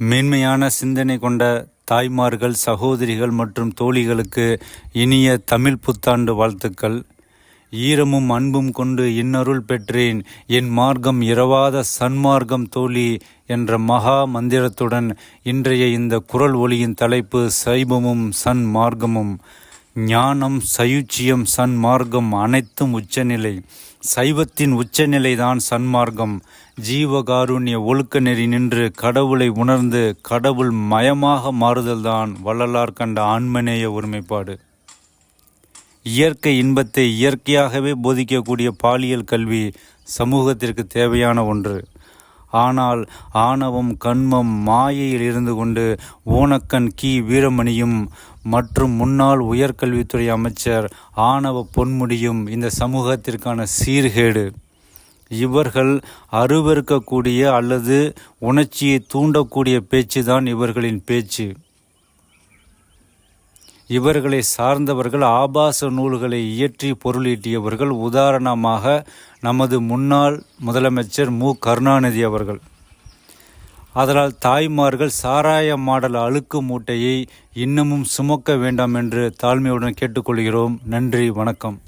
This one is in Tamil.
மேன்மையான சிந்தனை கொண்ட தாய்மார்கள் சகோதரிகள் மற்றும் தோழிகளுக்கு இனிய தமிழ் புத்தாண்டு வாழ்த்துக்கள். ஈரமும் அன்பும் கொண்டு இன்னருள் பெற்றேன். என் மார்க்கம் இரவாத சன்மார்க்கம் தோழி என்ற மகா மந்திரத்துடன் இன்றைய இந்த குரல் ஒளியின் தலைப்பு சைவமும் சன்மார்க்கமும். ஞானம் சயுச்சியம் சன்மார்க்கம் அனைத்தும் உச்சநிலை. சைவத்தின் உச்சநிலைதான் சன்மார்க்கம். ஜீவகாருண்ய ஒழுக்க நெறி நின்று கடவுளை உணர்ந்து கடவுள் மயமாக மாறுதல்தான் வள்ளலார் கண்ட ஆன்மநேய ஒருமைப்பாடு. இயற்கை இன்பத்தை இயற்கையாகவே போதிக்கக்கூடிய பாலியல் கல்வி சமூகத்திற்கு தேவையான ஒன்று. ஆனால் ஆணவம் கண்மம் மாயையில் இருந்து கொண்டு ஓனக்கண் கி வீரமணியும் மற்றும் முன்னாள் உயர்கல்வித்துறை அமைச்சர் ஆணவ பொன்முடியும் இந்த சமூகத்திற்கான சீர்கேடு. இவர்கள் அருவறுக்கக்கூடிய அல்லது உணர்ச்சியை தூண்டக்கூடிய பேச்சுதான் இவர்களின் பேச்சு. இவர்களை சார்ந்தவர்கள் ஆபாச நூல்களை இயற்றி பொருளீட்டியவர்கள். உதாரணமாக நமது முன்னாள் முதலமைச்சர் மு. கருணாநிதி அவர்கள். அதனால் தாய்மார்கள் சாராய மாடல் அழுக்கு மூட்டையை இன்னமும் சுமக்க வேண்டாம் என்று தாழ்மையுடன் கேட்டுக்கொள்கிறோம். நன்றி வணக்கம்.